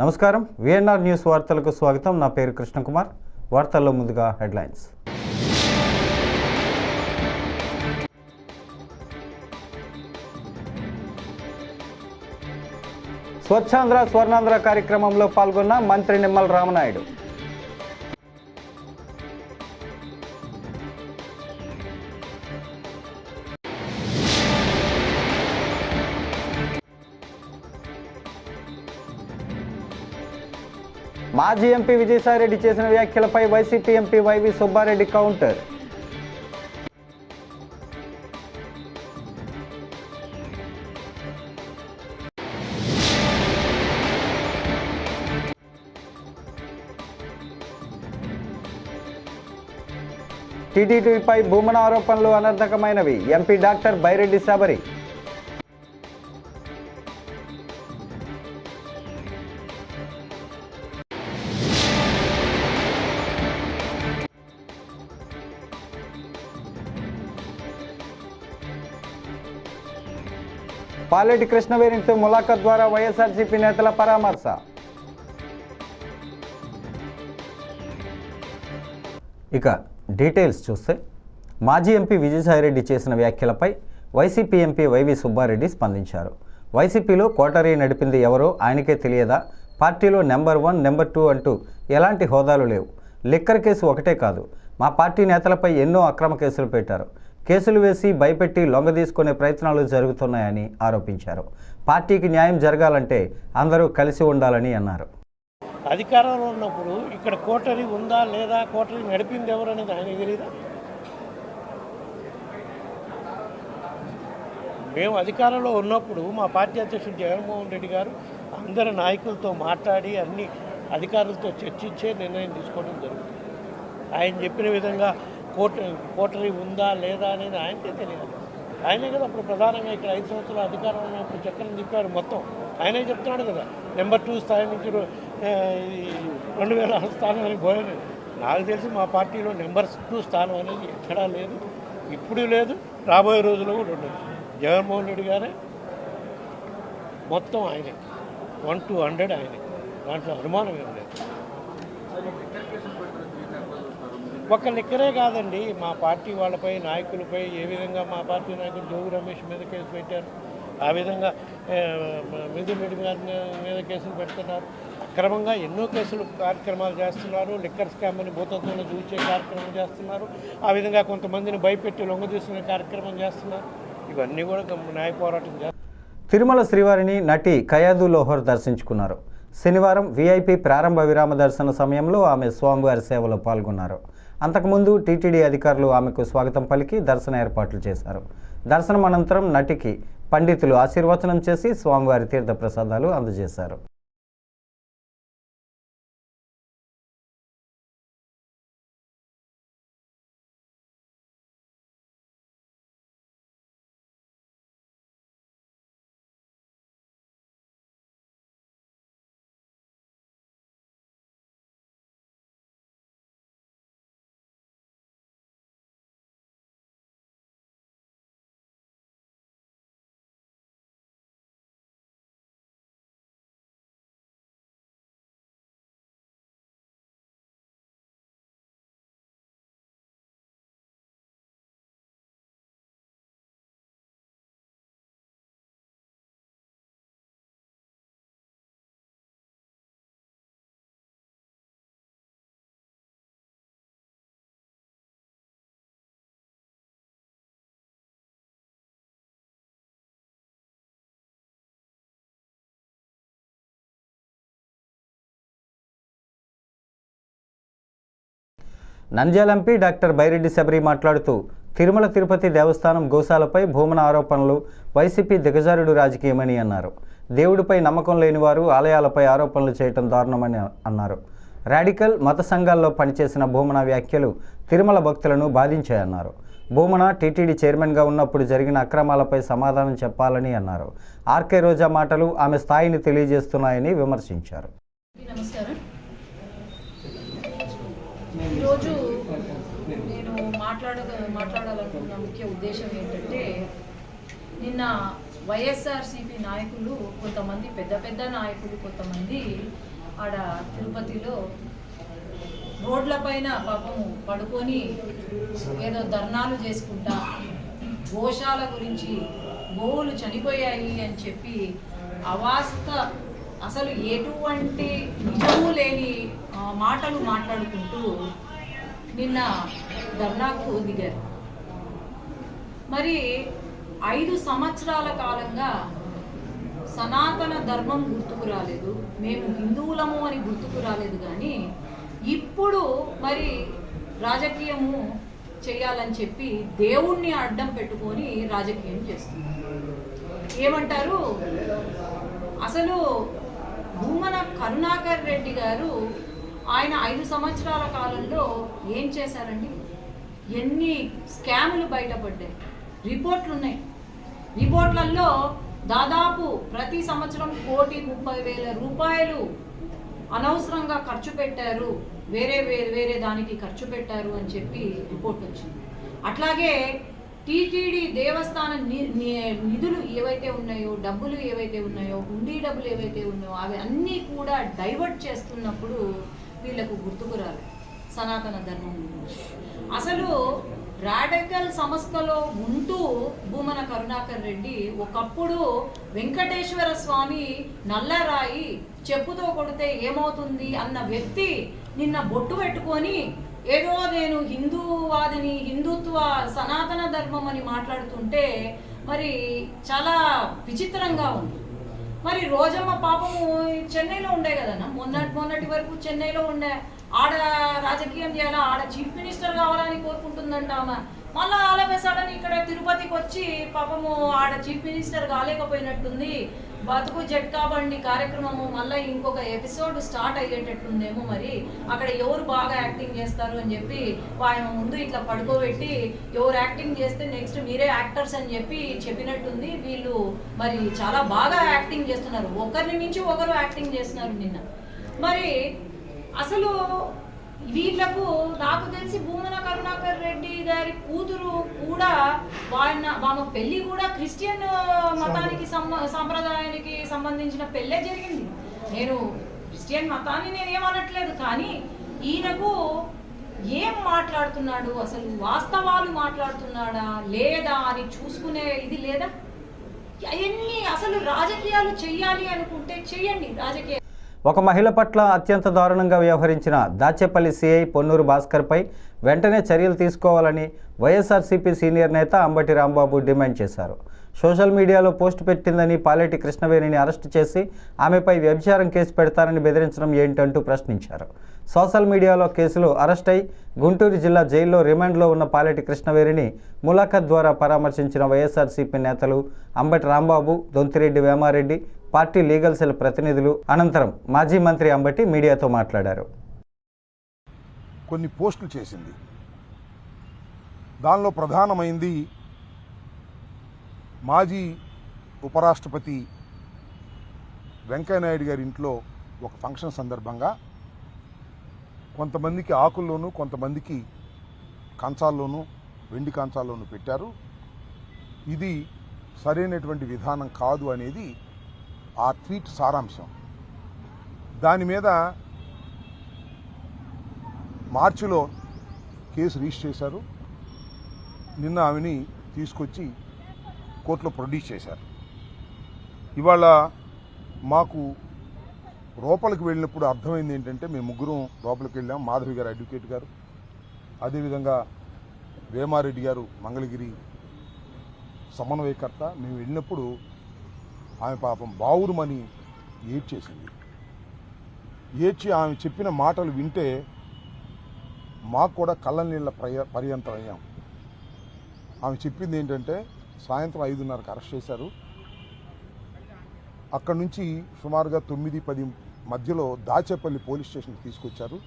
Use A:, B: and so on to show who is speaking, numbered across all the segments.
A: నమస్కారం. VNR news వార్తలకు స్వాగతం. నా పేరు కృష్ణకుమార్. వార్తల్లో ముందుగా హెడ్లైన్స్. స్వచ్ఛాంధ్ర స్వర్ణాంధ్ర కార్యక్రమంలో పాల్గొన్న మంత్రి నిమ్మల రామనాయుడు. మాజీ ఎంపీ విజయసాయిరెడ్డి చేసిన వ్యాఖ్యలపై YCP MP YV Subba Reddy counter. టీటీడీపై Bhumana ఆరోపణలు అనర్థకమైనవి. MP doctor Byreddy Shabari. Paleti కృష్ణవేణితో ములాఖత్ ద్వారా వైఎస్ఆర్సీపీ నేతల పరామర్శ. ఇక డీటెయిల్స్ చూస్తే మాజీ ఎంపీ విజయసాయిరెడ్డి చేసిన వ్యాఖ్యలపై వైసీపీ ఎంపీ వైవి సుబ్బారెడ్డి స్పందించారు. వైసీపీలో కోటరీ నడిపింది ఎవరో ఆయనకే తెలియదా? పార్టీలో నెంబర్ వన్ నెంబర్ టూ అంటూ ఎలాంటి హోదాలు లేవు. లిక్కర్ కేసు ఒకటే కాదు మా పార్టీ నేతలపై ఎన్నో అక్రమ కేసులు పెట్టారు. కేసులు వేసి భయపెట్టి లొంగదీసుకునే ప్రయత్నాలు జరుగుతున్నాయని ఆరోపించారు. పార్టీకి న్యాయం జరగాలంటే అందరూ కలిసి ఉండాలని అన్నారు.
B: అధికారంలో ఉన్నప్పుడు ఇక్కడ కోటరీ ఉందా లేదా కోటరీ నడిపింది ఎవరు అనేది ఆయన తెలియదా మేము అధికారంలో ఉన్నప్పుడు మా పార్టీ అధ్యక్షుడు జగన్మోహన్ రెడ్డి గారు అందరి నాయకులతో మాట్లాడి అన్ని అధికారులతో చర్చించే నిర్ణయం తీసుకోవడం జరుగుతుంది. ఆయన చెప్పిన విధంగా కోట కోటరీ ఉందా లేదా అనేది ఆయనకే తెలియదు ఆయనే కదా అప్పుడు ప్రధానంగా ఇక్కడ ఐదు సంవత్సరాల అధికారం ఉన్నప్పుడు చక్రం తిప్పాడు మొత్తం. ఆయనే చెప్తున్నాడు కదా నెంబర్ టూ స్థాయి నుంచి ఈ రెండు వేల స్థానం అని పోయాను నాకు తెలిసి మా పార్టీలో నెంబర్ టూ స్థానం అనేది ఎక్కడా లేదు. ఇప్పుడు లేదు రాబోయే రోజుల్లో కూడా ఉండదు. జగన్మోహన్ రెడ్డి గారే మొత్తం ఆయనే. వన్ టూ హండ్రెడ్ ఆయనే. దాంట్లో అనుమానం ఏం లేదు. ఒక్క లిక్కరే కాదండి. మా పార్టీ వాళ్ళపై నాయకులపై ఏ విధంగా మా పార్టీ నాయకులు జోగు రమేష్ మీద కేసు పెట్టారు ఆ విధంగా మిథున్ రెడ్డి గారి మీద కేసులు పెడుతున్నారు. అక్రమంగా ఎన్నో కేసులు కార్యక్రమాలు చేస్తున్నారు. లిక్కర్ స్కామ్ అని భూతత్వంలో చూచే కార్యక్రమం చేస్తున్నారు. ఆ విధంగా కొంతమందిని భయపెట్టి లొంగదీసుకునే కార్యక్రమం చేస్తున్నారు. ఇవన్నీ కూడా న్యాయ పోరాటం చేస్తారు
A: తిరుమల శ్రీవారిని నటి కయాదు లోహర్ దర్శించుకున్నారు. శనివారం వీఐపీ ప్రారంభ విరామ దర్శన సమయంలో ఆమె స్వామివారి సేవలో పాల్గొన్నారు. అంతకుముందు టీటీడీ అధికారులు ఆమెకు స్వాగతం పలికి దర్శన ఏర్పాట్లు చేశారు. దర్శనం అనంతరం నటికి పండితులు ఆశీర్వచనం చేసి స్వామివారి తీర్థ ప్రసాదాలు అందజేశారు. నంద్యాల ఎంపీ డాక్టర్ బైరెడ్డి శబరి మాట్లాడుతూ తిరుమల తిరుపతి దేవస్థానం గోశాలపై భూమన ఆరోపణలు వైసీపీ దిగజారుడు రాజకీయమని అన్నారు. దేవుడిపై నమ్మకం లేని వారు ఆలయాలపై ఆరోపణలు చేయటం దారుణమని అన్నారు. రాడికల్ మత సంఘాల్లో పనిచేసిన భూమన వ్యాఖ్యలు తిరుమల భక్తులను బాధించాయన్నారు. భూమన టీటీడీ చైర్మన్గా ఉన్నప్పుడు జరిగిన అక్రమాలపై సమాధానం చెప్పాలని అన్నారు. ఆర్కే రోజా మాటలు ఆమె స్థాయిని తెలియజేస్తున్నాయని విమర్శించారు.
C: నమస్కారం. ఈరోజు నేను మాట్లాడ మాట్లాడాలనుకున్న ముఖ్య ఉద్దేశం ఏంటంటే నిన్న వైఎస్ఆర్సీపీ నాయకులు కొంతమంది పెద్ద పెద్ద నాయకులు కొంతమంది ఆడ తిరుపతిలో రోడ్లపైన పాపము పడుకొని ఏదో ధర్నాలు చేసుకుంటా గోశాల గురించి గోవులు చనిపోయాయి అని చెప్పి అవాస్త అసలు ఎటువంటి నిజము లేని మాటలు మాట్లాడుకుంటూ నిన్న ధర్నాకు దిగారు. మరి ఐదు సంవత్సరాల కాలంగా సనాతన ధర్మం గుర్తుకు రాలేదు మేము హిందువులము అని గుర్తుకు రాలేదు కానీ ఇప్పుడు మరి రాజకీయము చేయాలని చెప్పి దేవుణ్ణి అడ్డం పెట్టుకొని రాజకీయం చేస్తున్నారు. ఏమంటారు? అసలు భూమన కరుణాకర్ రెడ్డి గారు ఆయన ఐదు సంవత్సరాల కాలంలో ఏం చేశారండి? ఎన్ని స్కాములు బయటపడ్డాయి. రిపోర్ట్లు ఉన్నాయి. రిపోర్ట్లలో దాదాపు ప్రతి సంవత్సరం కోటి ముప్పై వేల రూపాయలు అనవసరంగా ఖర్చు పెట్టారు. వేరే వేరే వేరే దానికి ఖర్చు పెట్టారు అని చెప్పి రిపోర్ట్ వచ్చింది. అట్లాగే టీటీడీ దేవస్థాన ని- నిధులు ఏవైతే ఉన్నాయో డబ్బులు ఏవైతే ఉన్నాయో హుండీ డబ్బులు ఏవైతే ఉన్నాయో అవి అన్నీ కూడా డైవర్ట్ చేస్తున్నప్పుడు వీళ్ళకు గుర్తుకు రాలేదు. సనాతన ధర్మం గురించి. అసలు రాడికల్ సంస్థలో ఉంటూ భూమన కరుణాకర్ రెడ్డి ఒకప్పుడు వెంకటేశ్వర స్వామి నల్లరాయి చెప్పుతో కొడితే ఏమవుతుంది అన్న వ్యక్తి నిన్న బొట్టు పెట్టుకొని ఏదో నేను హిందూవాదిని హిందుత్వ సనాతన ధర్మం అని మాట్లాడుతుంటే మరి చాలా విచిత్రంగా ఉంది. మరి రోజమ్మ పాపము చెన్నైలో ఉండే కదన్నా? మొన్నటి మొన్నటి వరకు చెన్నైలో ఉండే ఆడ రాజకీయం చేయాలా? ఆడ చీఫ్ మినిస్టర్ కావాలని కోరుకుంటుందంట ఆమె. మళ్ళా ఆలవేసాడని ఇక్కడ తిరుపతికి వచ్చి పాపము ఆడ చీఫ్ మినిస్టర్ కాలేకపోయినట్టుంది. బతుకు జట్కా బండి కార్యక్రమము మళ్ళీ ఇంకొక ఎపిసోడ్ స్టార్ట్ అయ్యేటట్టుందేమో మరి. అక్కడ ఎవరు బాగా యాక్టింగ్ చేస్తారు అని చెప్పి ఆయన ముందు ఇట్లా పడుకోబెట్టి ఎవరు యాక్టింగ్ చేస్తే నెక్స్ట్ మీరే యాక్టర్స్ అని చెప్పి చెప్పినట్టుంది. వీళ్ళు మరి చాలా బాగా యాక్టింగ్ చేస్తున్నారు. ఒకరిని మించి ఒకరు యాక్టింగ్ చేస్తున్నారు నిన్న. మరి అసలు వీళ్ళకు నాకు తెలిసి భూమన కరుణాకర్ రెడ్డి గారి కూతురు కూడా వాళ్ళ వాళ్ళ పెళ్ళి కూడా క్రిస్టియన్ మతానికి సంప్రదాయానికి సంబంధించిన పెళ్ళే జరిగింది. నేను క్రిస్టియన్ మతాన్ని నేను ఏమనట్లేదు కానీ ఈయనకు ఏం మాట్లాడుతున్నాడు? అసలు వాస్తవాలు మాట్లాడుతున్నాడా? లేదా అని చూసుకునే ఇది లేదా? అవన్నీ అసలు రాజకీయాలు చెయ్యాలి అనుకుంటే చెయ్యండి రాజకీయ
A: ఒక మహిళ పట్ల అత్యంత దారుణంగా వ్యవహరించిన దాచేపల్లి సిఐ పొన్నూరు భాస్కర్పై వెంటనే చర్యలు తీసుకోవాలని వైఎస్ఆర్సీపీ సీనియర్ నేత అంబటి రాంబాబు డిమాండ్ చేశారు. సోషల్ మీడియాలో పోస్ట్ పెట్టిందని పాలెటి కృష్ణవేణిని అరెస్టు చేసి ఆమెపై వ్యభిచారం కేసు పెడతారని బెదిరించడం ఏంటంటూ ప్రశ్నించారు. సోషల్ మీడియాలో కేసులు అరెస్ట్ అయి గుంటూరు జిల్లా జైల్లో రిమాండ్లో ఉన్న పాలెటి కృష్ణవేణిని ములాఖత్ ద్వారా పరామర్శించిన వైఎస్ఆర్సీపీ నేతలు Ambati Rambabu Dontireddy Vemareddy party legal cell ప్రతినిధులు అనంతరం మాజీ మంత్రి అంబటి మీడియాతో మాట్లాడారు.
D: కొన్ని పోస్టులు చేసింది. దానిలో ప్రధానమైంది మాజీ ఉపరాష్ట్రపతి వెంకయ్యనాయుడు గారి ఇంట్లో ఒక ఫంక్షన్ సందర్భంగా కొంతమందికి ఆకుల్లోనూ కొంతమందికి కంచాల్లోనూ వెండి కంచాల్లోనూ పెట్టారు. ఇది సరైనటువంటి విధానం కాదు అనేది ఆ ట్వీట్ సారాంశం. దాని మీద మార్చిలో కేసు రిజిస్టర్ చేశారు. నిన్న ఆమెని తీసుకొచ్చి కోర్టులో ప్రొడ్యూస్ చేశారు. ఇవాళ మాకు లోపలికి వెళ్ళినప్పుడు అర్థమైంది ఏంటంటే మేము ముగ్గురం లోపలికి వెళ్ళాం. మాధవి గారు అడ్వకేట్ గారు. అదేవిధంగా వేమారెడ్డి గారు మంగళగిరి సమన్వయకర్త. మేము వెళ్ళినప్పుడు ఆమె పాపం బావురుమని ఏడ్చేసింది. ఏడ్చి ఆమె చెప్పిన మాటలు వింటే మాకు కూడా కళ్ళ నీళ్ళ ప్రయ పర్యంతం అయ్యాం ఆమె చెప్పింది ఏంటంటే సాయంత్రం ఐదున్నరకు అరెస్ట్ చేశారు. అక్కడి నుంచి సుమారుగా తొమ్మిది పది మధ్యలో దాచేపల్లి పోలీస్ స్టేషన్కి తీసుకొచ్చారు.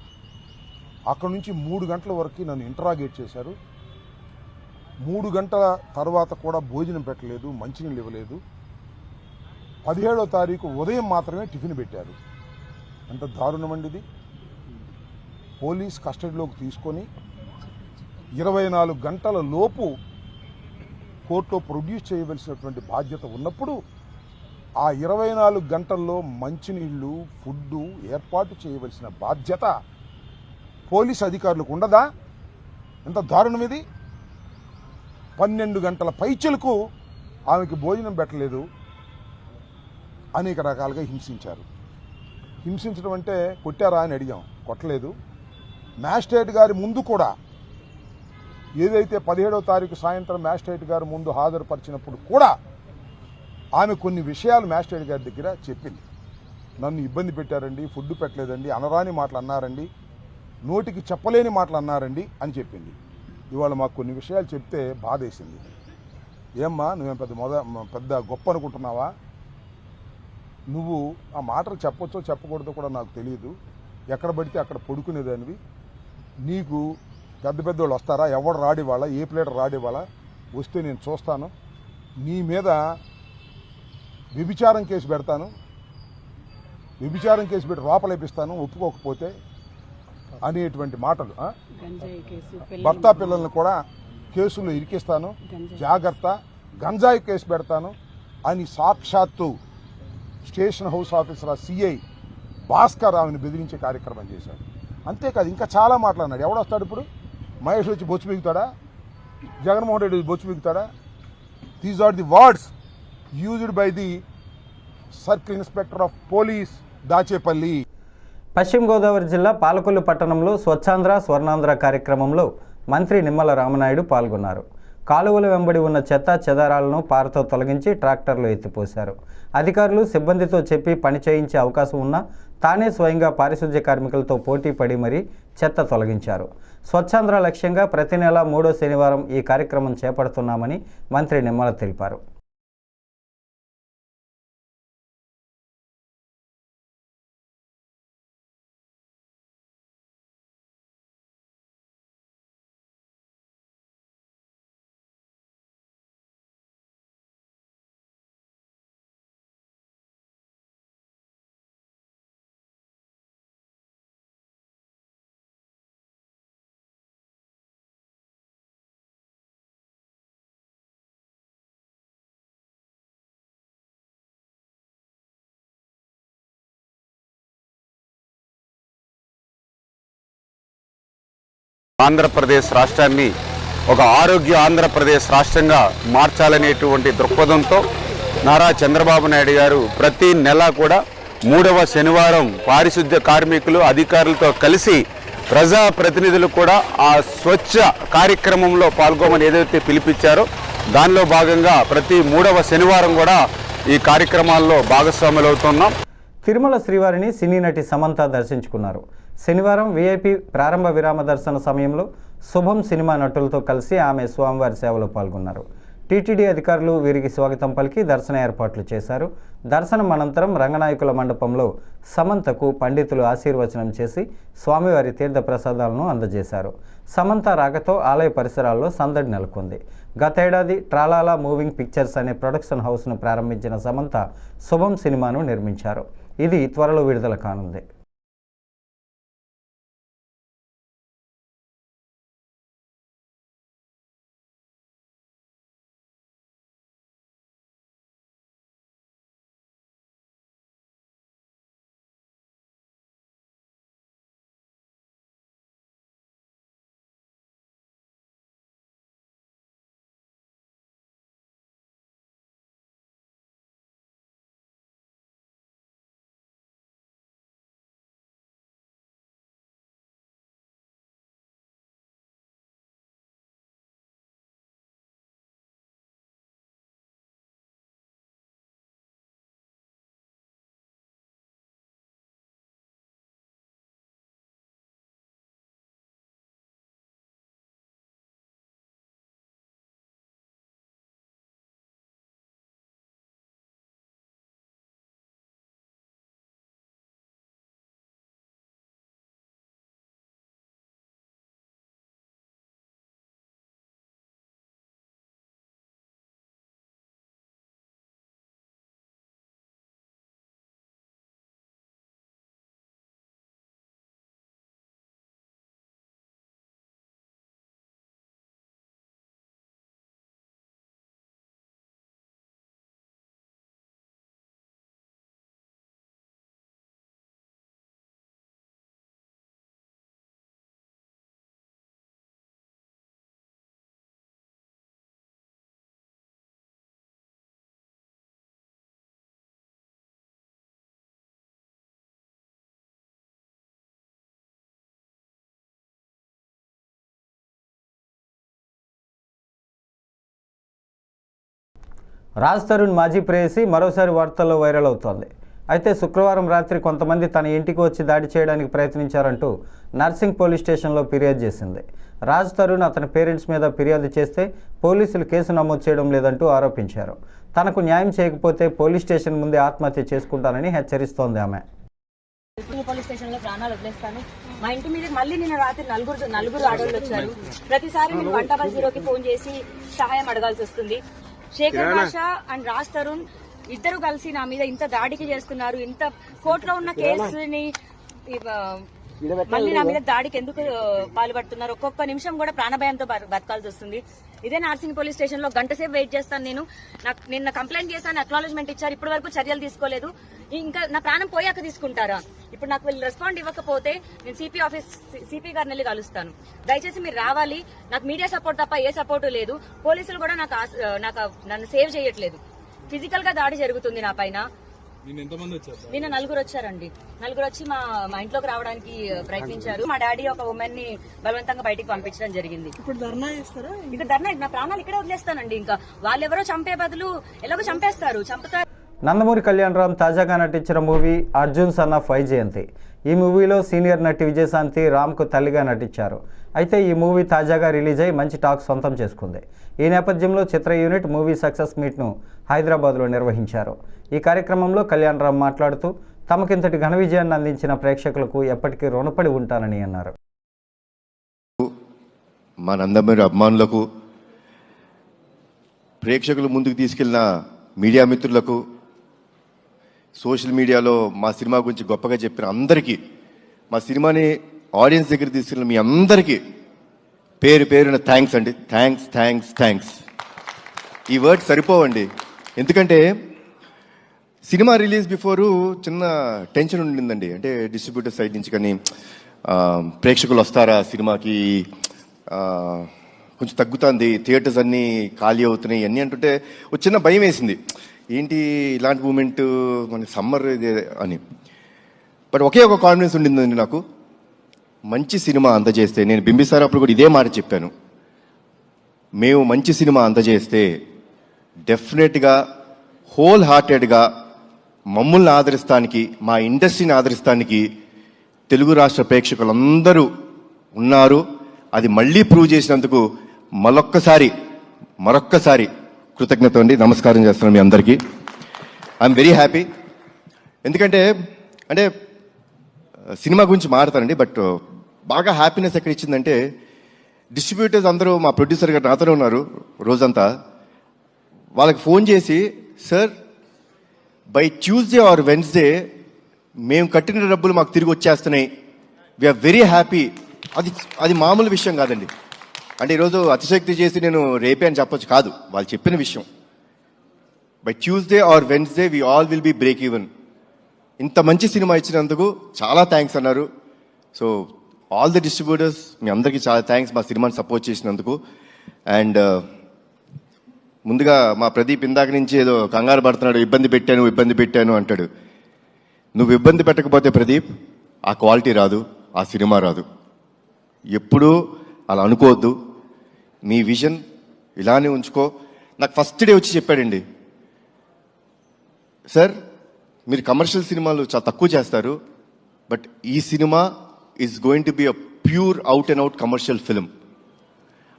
D: అక్కడి నుంచి మూడు గంటల వరకు నన్ను ఇంటరాగేట్ చేశారు. మూడు గంటల తర్వాత కూడా భోజనం పెట్టలేదు మంచినీళ్ళు ఇవ్వలేదు. పదిహేడో తారీఖు ఉదయం మాత్రమే టిఫిన్ పెట్టారు. ఎంత దారుణమండి ఇది పోలీస్ కస్టడీలోకి తీసుకొని ఇరవై నాలుగు గంటల లోపు కోర్టులో ప్రొడ్యూస్ చేయవలసినటువంటి బాధ్యత ఉన్నప్పుడు ఆ ఇరవై నాలుగు గంటల్లో మంచినీళ్ళు ఫుడ్డు ఏర్పాటు చేయవలసిన బాధ్యత పోలీస్ అధికారులకు ఉండదా? ఎంత దారుణం ఇది పన్నెండు గంటల పైచలకు ఆమెకి భోజనం పెట్టలేదు. అనేక రకాలుగా హింసించారు. హింసించడం అంటే కొట్టారా అని అడిగాం. కొట్టలేదు. మ్యాజిస్ట్రేట్ గారి ముందు కూడా ఏదైతే పదిహేడవ తారీఖు సాయంత్రం మ్యాజిస్ట్రేట్ గారి ముందు హాజరుపరిచినప్పుడు కూడా ఆమె కొన్ని విషయాలు మ్యాజిస్ట్రేట్ గారి దగ్గర చెప్పింది. నన్ను ఇబ్బంది పెట్టారండి ఫుడ్ పెట్టలేదండి అనరాని మాటలు అన్నారండి నోటికి చెప్పలేని మాటలు అన్నారండి అని చెప్పింది. ఇవాళ మాకు కొన్ని విషయాలు చెప్తే బాధేసింది. ఏమ్మా నువ్వేం పెద్ద మొద పెద్ద గొప్ప అనుకుంటున్నావా? నువ్వు ఆ మాటలు చెప్పొచ్చో చెప్పకూడదో కూడా నాకు తెలియదు ఎక్కడ పడితే అక్కడ పడుకునేదానివి. నీకు పెద్ద పెద్ద వాళ్ళు వస్తారా? ఎవడు రాడివాళ్ళ? ఏ ప్లేట్ రాడివాళ్ళ? వస్తే నేను చూస్తాను. నీ మీద వ్యభిచారం కేసు పెడతాను. వ్యభిచారం కేసు పెట్టి లోపలేపిస్తాను ఒప్పుకోకపోతే అనేటువంటి మాటలు భర్త పిల్లల్ని కూడా కేసుల్లో ఇరికిస్తాను. జాగ్రత్త. గంజాయి కేసు పెడతాను. అని సాక్షాత్తు station house officer CI Bhaskar ఆమెను బెదిరించే కార్యక్రమం చేశాడు. అంతేకాదు ఇంకా చాలా మాట్లాడినాడు. ఎవడొస్తాడు ఇప్పుడు? మహేష్ వచ్చి బొచ్చు మిగుతాడా? జగన్మోహన్ రెడ్డి వచ్చి బొచ్చు మిగుతాడా? These are the words used by the circle inspector of police Dachepalli
A: పశ్చిమ గోదావరి జిల్లా పాలకొల్లు పట్టణంలో స్వచ్ఛాంధ్ర స్వర్ణాంధ్ర కార్యక్రమంలో మంత్రి నిమ్మల రామనాయుడు పాల్గొన్నారు. కాలువల వెంబడి ఉన్న చెత్త చెదారాలను పారతో తొలగించి ట్రాక్టర్లో ఎత్తిపోశారు. అధికారులు సిబ్బందితో చెప్పి పని చేయించే అవకాశం ఉన్నా తానే స్వయంగా పారిశుధ్య కార్మికులతో పోటీ పడి మరీ చెత్త తొలగించారు. స్వచ్ఛాంధ్ర లక్ష్యంగా ప్రతి నెల మూడో శనివారం ఈ కార్యక్రమం చేపడుతున్నామని మంత్రి నిమ్మల తెలిపారు.
E: ఆంధ్రప్రదేశ్ రాష్ట్రాన్ని ఒక ఆరోగ్య ఆంధ్రప్రదేశ్ రాష్ట్రంగా మార్చాలనేటువంటి దృక్పథంతో నారా చంద్రబాబు నాయుడు గారు ప్రతి నెల కూడా మూడవ శనివారం పారిశుద్ధ్య కార్మికులు అధికారులతో కలిసి ప్రజా ప్రతినిధులు కూడా ఆ స్వచ్ఛ కార్యక్రమంలో పాల్గొమని ఏదైతే పిలిపించారో దానిలో భాగంగా ప్రతి మూడవ శనివారం కూడా ఈ కార్యక్రమాల్లో భాగస్వాములు అవుతున్నాం
A: తిరుమల శ్రీవారిని సినీ నటి సమంత దర్శించుకున్నారు. శనివారం వీఐపీ ప్రారంభ విరామ దర్శన సమయంలో శుభం సినిమా నటులతో కలిసి ఆమె స్వామివారి సేవలో పాల్గొన్నారు. టీటీడీ అధికారులు వీరికి స్వాగతం పలికి దర్శన ఏర్పాట్లు చేశారు. దర్శనం అనంతరం రంగనాయకుల మండపంలో సమంతకు పండితులు ఆశీర్వచనం చేసి స్వామివారి తీర్థ ప్రసాదాలను అందజేశారు. సమంత రాకతో ఆలయ పరిసరాల్లో సందడి నెలకొంది. గతేడాది ట్రాలాలా మూవింగ్ పిక్చర్స్ అనే ప్రొడక్షన్ హౌస్ను ప్రారంభించిన సమంత శుభం సినిమాను నిర్మించారు. ఇది త్వరలో విడుదల కానుంది. రాజ్ తరుణ్ మాజీ ప్రేయసి మరోసారి వార్తల్లో వైరల్ అవుతోంది. అయితే శుక్రవారం రాత్రి కొంతమంది తన ఇంటికి వచ్చి దాడి చేయడానికి ప్రయత్నించారంటూ నర్సింగ్ పోలీస్ స్టేషన్లో ఫిర్యాదు చేసింది. రాజ్ తరుణ్ అతని పేరెంట్స్ మీద ఫిర్యాదు చేస్తే పోలీసులు కేసు నమోదు చేయడం లేదంటూ ఆరోపించారు. తనకు న్యాయం చేయకపోతే పోలీస్ స్టేషన్ ముందే ఆత్మహత్య చేసుకుంటానని హెచ్చరిస్తోంది ఆమె.
F: పోలీస్ స్టేషన్లో ప్రాణాలు వదిలేస్తాను. మా ఇంటి మీద మళ్ళీ నిన్న రాత్రి నలుగురు నలుగురు ఆడవాళ్ళు వచ్చారు. ప్రతిసారి నేను వన్ డబల్ జీరోకి ఫోన్ చేసి సహాయం అడగాల్సి వస్తుంది. శేఖర్ భాష అండ్ రాజ్ తరుణ్ ఇద్దరు కలిసి నా మీద ఇంత దాడికి చేస్తున్నారు. ఇంత కోర్టులో ఉన్న కేసుని మళ్ళీ నా మీద దాడికి ఎందుకు పాల్పడుతున్నారు? ఒక్కొక్క నిమిషం కూడా ప్రాణభయంతో బతకాల్సి వస్తుంది. ఇదే నార్సింగ్ పోలీస్ స్టేషన్లో గంట సేపు వెయిట్ చేస్తాను నేను. నాకు నిన్న కంప్లైంట్ చేశాను అక్నాలజ్మెంట్ ఇచ్చారు. ఇప్పటి వరకు చర్యలు తీసుకోలేదు. ఇంకా నా ప్రాణం పోయాక తీసుకుంటారా? ఇప్పుడు నాకు వీళ్ళు రెస్పాండ్ ఇవ్వకపోతే నేను సిపి ఆఫీస్ సిపి గారిని వెళ్ళి కలుస్తాను. దయచేసి మీరు రావాలి. నాకు మీడియా సపోర్ట్ తప్ప ఏ సపోర్ట్ లేదు. పోలీసులు కూడా నాకు నాకు నన్ను సేవ్ చేయట్లేదు. ఫిజికల్గా దాడి జరుగుతుంది నా పైన. నిన్న నలుగురు వచ్చారండి. నలుగురు వచ్చి మా మా ఇంట్లోకి రావడానికి ప్రయత్నించారు. మా డాడీ ఒక ఉమెన్ని బలవంతంగా బయటికి పంపించడం జరిగింది. ఇప్పుడు ధర్నా చేస్తారా? ఇక ధర్నా నా ప్రాణాలు ఇక్కడే వదిలేస్తానండి ఇంకా. వాళ్ళెవరో చంపే బదులు ఎలాగో చంపేస్తారు. చంపుతారు.
A: నందమూరి కళ్యాణ్ రామ్ తాజాగా నటించిన movie Arjun son of Vyjayanthi. ఈ మూవీలో సీనియర్ నటి విజయశాంతి రామ్కు తల్లిగా నటించారు. అయితే ఈ మూవీ తాజాగా రిలీజ్ అయి మంచి టాక్ సొంతం చేసుకుంది. ఈ నేపథ్యంలో చిత్ర యూనిట్ మూవీ సక్సెస్ మీట్ను హైదరాబాద్లో నిర్వహించారు. ఈ కార్యక్రమంలో కళ్యాణ్ రామ్ మాట్లాడుతూ తమకింతటి ఘన విజయాన్ని అందించిన ప్రేక్షకులకు ఎప్పటికీ రుణపడి ఉంటానని అన్నారు.
G: మా నందమూరి అభిమానులకు ప్రేక్షకులు ముందుకు తీసుకెళ్ళిన మీడియా మిత్రులకు సోషల్ మీడియాలో మా సినిమా గురించి గొప్పగా చెప్పిన అందరికీ మా సినిమాని ఆడియన్స్ దగ్గర తీసుకున్న మీ అందరికీ పేరు పేరున థ్యాంక్స్ అండి. థ్యాంక్స్ థ్యాంక్స్ థ్యాంక్స్ ఈ వర్డ్ సరిపోవండి. ఎందుకంటే సినిమా రిలీజ్ బిఫోరు చిన్న టెన్షన్ ఉండిందండి. అంటే డిస్ట్రిబ్యూటర్ సైడ్ నుంచి కానీ ప్రేక్షకులు వస్తారా సినిమాకి కొంచెం తగ్గుతుంది థియేటర్స్ అన్నీ ఖాళీ అవుతున్నాయి అన్నీ అంటుంటే ఒక చిన్న భయం వేసింది. ఏంటి ఇలాంటి మూమెంట్? మన సమ్మర్ ఇది అని. బట్ ఒకే ఒక కాన్ఫిడెన్స్ ఉండిందండి నాకు. మంచి సినిమా అందజేస్తే నేను బింబిసార్ అప్పుడు కూడా ఇదే మాట చెప్పాను. మేము మంచి సినిమా అందజేస్తే డెఫినెట్గా హోల్ హార్టెడ్గా మమ్మల్ని ఆదరిస్తానికి మా ఇండస్ట్రీని ఆదరిస్తానికి తెలుగు రాష్ట్ర ప్రేక్షకులందరూ ఉన్నారు. అది మళ్ళీ ప్రూవ్ చేసినందుకు మరొక్కసారి మరొక్కసారి కృతజ్ఞత అండి నమస్కారం చేస్తున్నాను మీ అందరికీ. ఐఎమ్ వెరీ హ్యాపీ ఎందుకంటే అంటే సినిమా గురించి మాడతానండి బట్ బాగా హ్యాపీనెస్ ఎక్కడ ఇచ్చిందంటే డిస్ట్రిబ్యూటర్స్ అందరూ మా ప్రొడ్యూసర్ గారు నాతోనే ఉన్నారు రోజంతా. వాళ్ళకి ఫోన్ చేసి sir by Tuesday or Wednesday మేము కట్టిన డబ్బులు మాకు తిరిగి వచ్చేస్తున్నాయి. వీఆర్ వెరీ హ్యాపీ అది అది మామూలు విషయం కాదండి. అంటే ఈరోజు అతిశక్తి చేసి నేను రేపే అని చెప్పొచ్చు కాదు. వాళ్ళు చెప్పిన విషయం. By Tuesday or Wednesday we all will be break even ఇంత మంచి సినిమా ఇచ్చినందుకు చాలా థ్యాంక్స్ అన్నారు. సో ఆల్ ది డిస్ట్రిబ్యూటర్స్ మీ అందరికీ చాలా థ్యాంక్స్ మా సినిమాని సపోర్ట్ చేసినందుకు. అండ్ uh, ముందుగా మా ప్రదీప్ ఇందాక నుంచి ఏదో కంగారు పడుతున్నాడు ఇబ్బంది పెట్టాను ఇబ్బంది పెట్టాను అంటాడు. నువ్వు ఇబ్బంది పెట్టకపోతే ప్రదీప్ ఆ క్వాలిటీ రాదు ఆ సినిమా రాదు. ఎప్పుడూ అలా అనుకోవద్దు. మీ విజన్ ఇలానే ఉంచుకో. నాకు ఫస్ట్ డే వచ్చి చెప్పాడండి. సార్ మీరు కమర్షియల్ సినిమాలు చాలా తక్కువ చేస్తారు బట్ ఈ cinema is going to be a pure out and out commercial film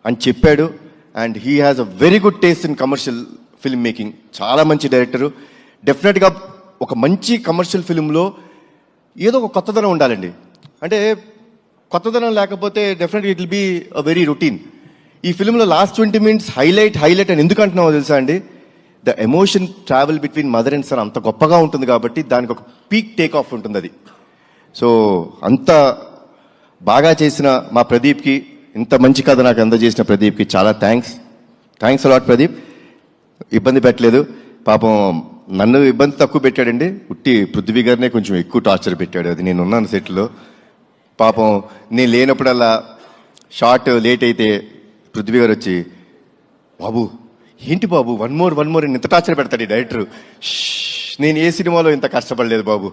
G: అని చెప్పాడు. And he has a very good taste in commercial film making చాలా మంచి డైరెక్టరు డెఫినెట్గా ఒక మంచి కమర్షియల్ ఫిలింలో ఏదో ఒక కొత్తదనం ఉండాలండి. అంటే కొత్తదనం లేకపోతే definite it will be a very routine ఈ ఫిల్మ్లో last twenty minutes highlight highlight అని ఎందుకు అంటున్నామో తెలుసా అండి? The emotion travel between mother and son అంత గొప్పగా ఉంటుంది కాబట్టి దానికి ఒక పీక్ టేక్ ఆఫ్ ఉంటుంది అది. సో అంత బాగా చేసిన మా ప్రదీప్కి ఇంత మంచి కథ నాకు అందజేసిన ప్రదీప్కి చాలా థ్యాంక్స్ థ్యాంక్స్ అలాట్ ప్రదీప్. ఇబ్బంది పెట్టలేదు. పాపం నన్ను ఇబ్బంది తక్కువ పెట్టాడండి. ఉట్టి పృథ్వీ గారినే కొంచెం ఎక్కువ టార్చర్ పెట్టాడు. అది నేను ఉన్నాను సెట్లో పాపం నేను లేనప్పుడల్లా షార్ట్ లేట్ అయితే పృథ్వీ గారు వచ్చి బాబు ఏంటి బాబు? వన్ మోర్ వన్ మోర్ ఇంత టార్చర్ పెడతాడు ఈ డైరెక్టర్. నేను ఏ సినిమాలో ఇంత కష్టపడలేదు బాబు.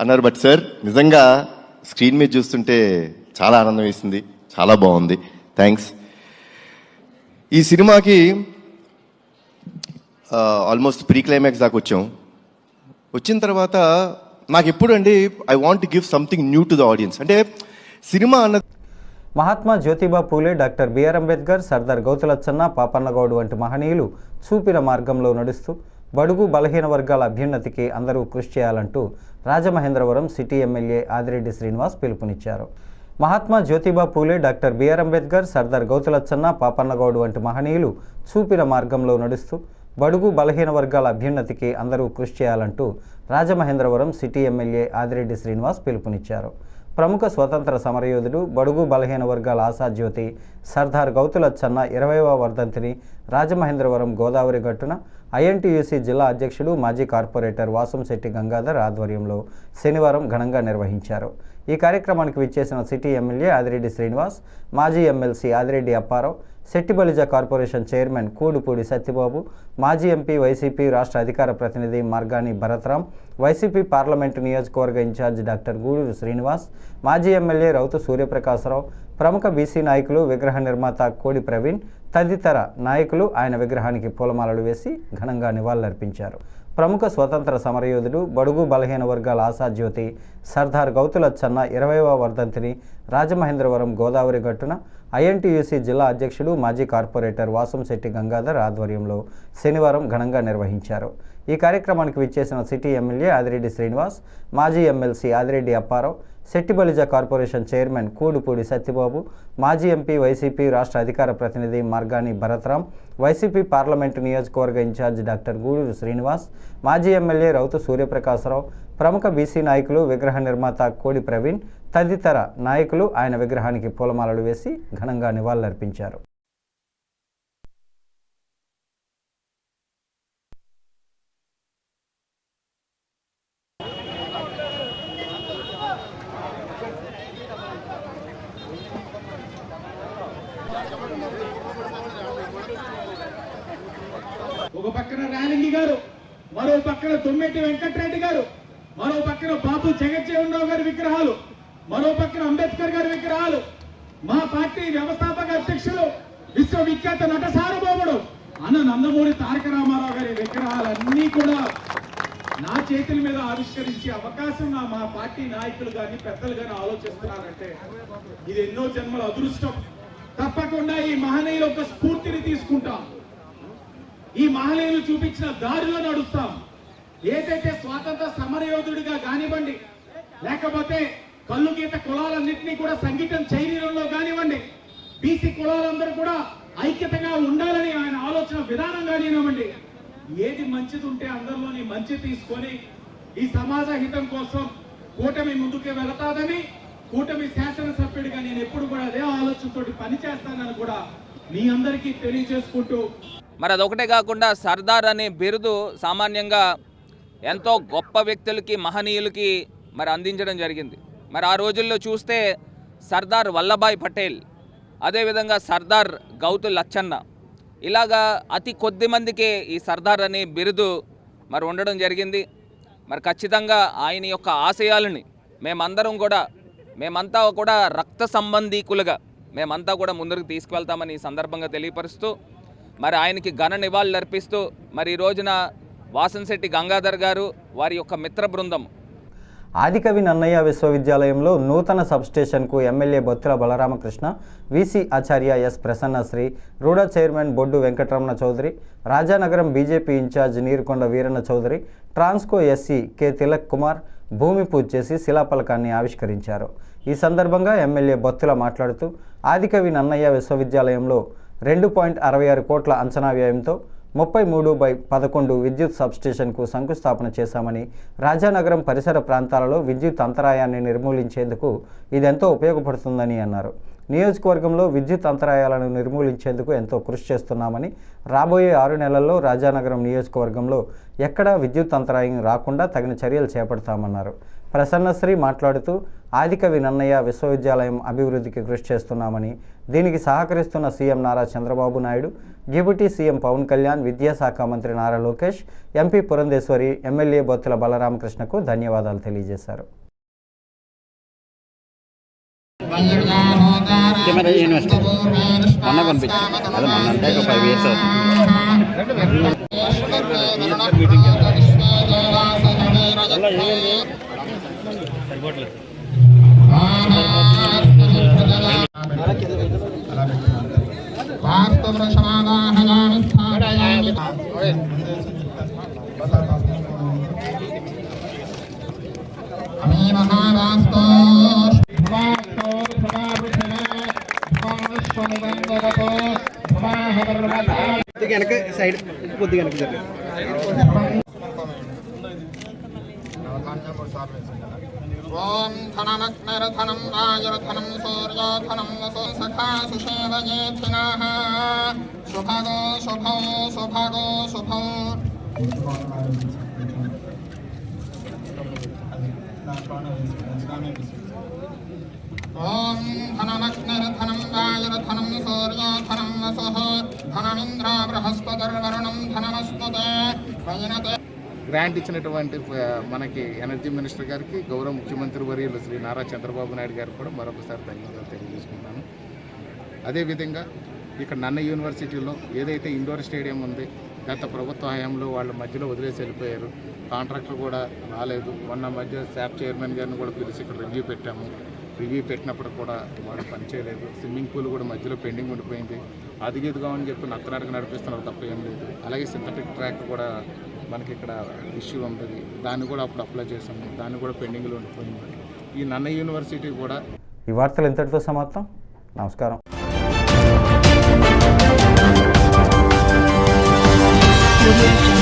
G: అన్నారు బట్ సార్ నిజంగా స్క్రీన్ మీద చూస్తుంటే చాలా ఆనందం వేసింది చాలా బాగుంది. థ్యాంక్స్. ఈ సినిమాకి ఆల్మోస్ట్ ప్రీ క్లైమాక్స్ దాకా వచ్చాం. వచ్చిన తర్వాత నాకు ఎప్పుడు అండి I want give something new to the audience అంటే సినిమా అన్న
A: మహాత్మా జ్యోతిబా పూలే డాక్టర్ బిఆర్ అంబేద్కర్ సర్దార్ గౌతులచ్చన్న పాపన్నగౌడ్ వంటి మహనీయులు చూపిన మార్గంలో నడుస్తూ బడుగు బలహీన వర్గాల అభ్యున్నతికి అందరూ కృషి చేయాలంటూ రాజమహేంద్రవరం సిటీ ఎమ్మెల్యే ఆదిరెడ్డి శ్రీనివాస్ పిలుపునిచ్చారు. మహాత్మా జ్యోతిబా పూలే డాక్టర్ బిఆర్ అంబేద్కర్ సర్దార్ గౌతులచ్చన్న పాపన్నగౌడ్ వంటి మహనీయులు చూపిన మార్గంలో నడుస్తూ బడుగు బలహీన వర్గాల అభ్యున్నతికి అందరూ కృషి చేయాలంటూ రాజమహేంద్రవరం సిటీ ఎమ్మెల్యే ఆదిరెడ్డి శ్రీనివాస్ పిలుపునిచ్చారు. ప్రముఖ స్వతంత్ర సమరయోధుడు బడుగు బలహీన వర్గాల ఆశాజ్యోతి సర్దార్ గౌతులచ్చన్న ఇరవైవ వర్ధంతిని రాజమహేంద్రవరం గోదావరి గట్టున ఐఎన్టీయూసీ జిల్లా అధ్యక్షుడు మాజీ కార్పొరేటర్ వాసంశెట్టి గంగాధర్ ఆధ్వర్యంలో శనివారం ఘనంగా నిర్వహించారు. ఈ కార్యక్రమానికి విచ్చేసిన సిటీ ఎమ్మెల్యే ఆదిరెడ్డి శ్రీనివాస్ మాజీ MLC Adireddy Apparao Shettibalija corporation chairman Kudupudi Satyababu మాజీ ఎంపీ వైసీపీ రాష్ట్ర అధికార ప్రతినిధి మార్గాని భరత్రాం వైసీపీ పార్లమెంటు నియోజకవర్గ ఇన్ఛార్జ్ డాక్టర్ గూడూరు శ్రీనివాస్ మాజీ ఎమ్మెల్యే రౌతు సూర్యప్రకాశరావు ప్రముఖ బీసీ నాయకులు విగ్రహ నిర్మాత కోడి ప్రవీణ్ తదితర నాయకులు ఆయన విగ్రహానికి పూలమాలలు వేసి ఘనంగా నివాళులర్పించారు. ప్రముఖ స్వతంత్ర సమరయోధుడు బడుగు బలహీన వర్గాల ఆశాజ్యోతి సర్దార్ గౌతులచ్చన్న ఇరవైవ వర్ధంతిని రాజమహేంద్రవరం గోదావరి గట్టున ఐఎన్టీయూసీ జిల్లా అధ్యక్షుడు మాజీ కార్పొరేటర్ వాసంశెట్టి గంగాధర్ ఆధ్వర్యంలో శనివారం ఘనంగా నిర్వహించారు. ఈ కార్యక్రమానికి విచ్చేసిన సిటీ ఎమ్మెల్యే ఆదిరెడ్డి శ్రీనివాస్ మాజీ MLC Adireddy Apparao Shettibalija corporation chairman Kudupudi Satyababu మాజీ ఎంపీ వైసీపీ రాష్ట్ర అధికార ప్రతినిధి మార్గాని భరత్రాం వైసీపీ పార్లమెంటు నియోజకవర్గ ఇన్ఛార్జ్ డాక్టర్ గూడూరు శ్రీనివాస్ మాజీ ఎమ్మెల్యే రౌతు సూర్యప్రకాశరావు ప్రముఖ బీసీ నాయకులు విగ్రహ నిర్మాత కోడి ప్రవీణ్ తదితర నాయకులు ఆయన విగ్రహానికి పూలమాలలు వేసి ఘనంగా నివాళులర్పించారు
H: ఒక పక్కన రాలింగి గారు మరో పక్కన తొమ్మిటి వెంకటరెడ్డి గారు మరో పక్కన బాబు జగజ్జీవన్ రావు గారి విగ్రహాలు మరో పక్కన అంబేద్కర్ గారి విగ్రహాలు మా పార్టీ వ్యవస్థాపక అధ్యక్షులు విశ్వవిఖ్యాత నట సార్వభౌముడు అన్న నందమూరి తారక రామారావు గారి విగ్రహాలన్నీ కూడా నా చేతుల మీద ఆవిష్కరించే అవకాశం నా మా పార్టీ నాయకులు కానీ పెద్దలు కానీ ఆలోచిస్తున్నారంటే ఇది ఎన్నో జన్మల అదృష్టం. తప్పకుండా ఈ మహనీయుల యొక్క స్ఫూర్తిని తీసుకుంటాం. ఈ మహనీయులు చూపించిన దారిలో నడుస్తాం. ఏదైతే స్వాతంత్ర సమరయోధుడిగా కానివ్వండి లేకపోతే కళ్ళు గీత కులాలన్నింటినీ కూడా సంగీతం చైనీయంలో కానివ్వండి బీసీ కులాలందరూ కూడా ఐక్యతగా ఉండాలని ఆయన ఆలోచన విధానం కానివ్వండి ఏది మంచిది ఉంటే అందరిలోని మంచి తీసుకొని ఈ సమాజ హితం కోసం కూటమి ముందుకే వెళతాదని కూటమి శాసనసభ్యుడిగా నేను ఎప్పుడు కూడా అదే ఆలోచనతో పనిచేస్తానని కూడా మీ అందరికీ తెలియజేసుకుంటూ
I: మరి అదొకటే కాకుండా సర్దార్ అనే బిరుదు సామాన్యంగా ఎంతో గొప్ప వ్యక్తులకి మహనీయులకి మరి అందించడం జరిగింది. మరి ఆ రోజుల్లో చూస్తే సర్దార్ వల్లభాయ్ పటేల్ అదేవిధంగా సర్దార్ గౌతు లచ్చన్న ఇలాగా అతి కొద్ది మందికే ఈ సర్దార్ అనే బిరుదు మరి ఉండడం జరిగింది. మరి ఖచ్చితంగా ఆయన యొక్క ఆశయాలని మేమందరం కూడా మేమంతా కూడా రక్త సంబంధీకులుగా మేమంతా కూడా ముందుకు తీసుకువెళ్తామని ఈ సందర్భంగా తెలియపరుస్తూ మరి ఆయనకి ఘన నివాళులు అర్పిస్తూ మరి ఈ రోజున వాసంశెట్టి గంగాధర్ గారు వారి యొక్క మిత్ర బృందం
A: ఆదికవి నన్నయ్య విశ్వవిద్యాలయంలో నూతన సబ్స్టేషన్కు ఎమ్మెల్యే బొత్తుల బలరామకృష్ణ విసి ఆచార్య S Prasannasri RUDA chairman Boddu Venkataramana Chowdary Rajanagaram BJP incharge Neerukonda Veeranna Chowdary Transco SC K Tilak Kumar భూమి పూజ చేసి శిలాఫలకాన్ని ఆవిష్కరించారు. ఈ సందర్భంగా ఎమ్మెల్యే బొత్తుల మాట్లాడుతూ ఆదికవి నన్నయ్య విశ్వవిద్యాలయంలో రెండు పాయింట్ అరవై ఆరు కోట్ల అంచనా వ్యయంతో ముప్పై మూడు బై పదకొండు విద్యుత్ సబ్స్టేషన్కు శంకుస్థాపన చేశామని రాజానగరం పరిసర ప్రాంతాలలో విద్యుత్ అంతరాయాన్ని నిర్మూలించేందుకు ఇదెంతో ఉపయోగపడుతుందని అన్నారు. నియోజకవర్గంలో విద్యుత్ అంతరాయాలను నిర్మూలించేందుకు ఎంతో కృషి చేస్తున్నామని రాబోయే ఆరు నెలల్లో రాజానగరం నియోజకవర్గంలో ఎక్కడా విద్యుత్ అంతరాయం రాకుండా తగిన చర్యలు చేపడతామన్నారు. ప్రసన్నశ్రీ మాట్లాడుతూ ఆదికవి నన్నయ్య విశ్వవిద్యాలయం అభివృద్ధికి కృషి చేస్తున్నామని దీనికి సహకరిస్తున్న CM Nara Chandrababu Naidu deputy CM Pavan Kalyan విద్యాశాఖ మంత్రి నారా లోకేష్ ఎంపీ పురంధేశ్వరి ఎమ్మెల్యే బొత్తుల బలరామకృష్ణకు ధన్యవాదాలు తెలియజేశారు.
J: వజ్రదామోదార వెనక సైడ్ కొద్దిగా వెనక జరిగింది
K: ఓం ధనమగ్నిరధనం రాజరధనం సూర్యోధనం వసు సఖా సుషేవయేథినః శుభగో శుభో శుభగో శుభో ఓం ధనమగ్నిరధనం రాజరధనం సూర్యోధనం వసుః ధనమింద్ర బృహస్పతిర్వరుణం ధనమస్నుతే వైనతే
L: గ్రాంట్ ఇచ్చినటువంటి మనకి ఎనర్జీ మినిస్టర్ గారికి గౌరవ ముఖ్యమంత్రి వర్యులు శ్రీ నారా చంద్రబాబు నాయుడు గారికి కూడా మరొకసారి ధన్యవాదాలు తెలియజేసుకుంటాను అదేవిధంగా ఇక్కడ నన్న యూనివర్సిటీలో ఏదైతే ఇండోర్ స్టేడియం ఉంది గత ప్రభుత్వ హయాంలో వాళ్ళ మధ్యలో వదిలేసి వెళ్ళిపోయారు. కాంట్రాక్టర్ కూడా రాలేదు. మొన్న మధ్య శాప్ చైర్మన్ గారిని కూడా పిలిచి ఇక్కడ రివ్యూ పెట్టాము. రివ్యూ పెట్టినప్పుడు కూడా వాడు పనిచేయలేదు. స్విమ్మింగ్ పూల్ కూడా మధ్యలో పెండింగ్ ఉండిపోయింది. అది అని చెప్పి నత్తనాటకు నడిపిస్తున్నారు తప్ప ఏం లేదు. అలాగే సింథటిక్ ట్రాక్ కూడా మనకి ఇక్కడ ఇష్యూ ఉంటుంది. దాన్ని కూడా అప్పుడు అప్లై చేసాము. దాన్ని కూడా పెండింగ్లో ఉండిపోయింది. ఈ నన్న యూనివర్సిటీ కూడా
A: ఈ వార్తలు ఇంతటితో సమాప్తం. నమస్కారం.
M: Audio Jungle.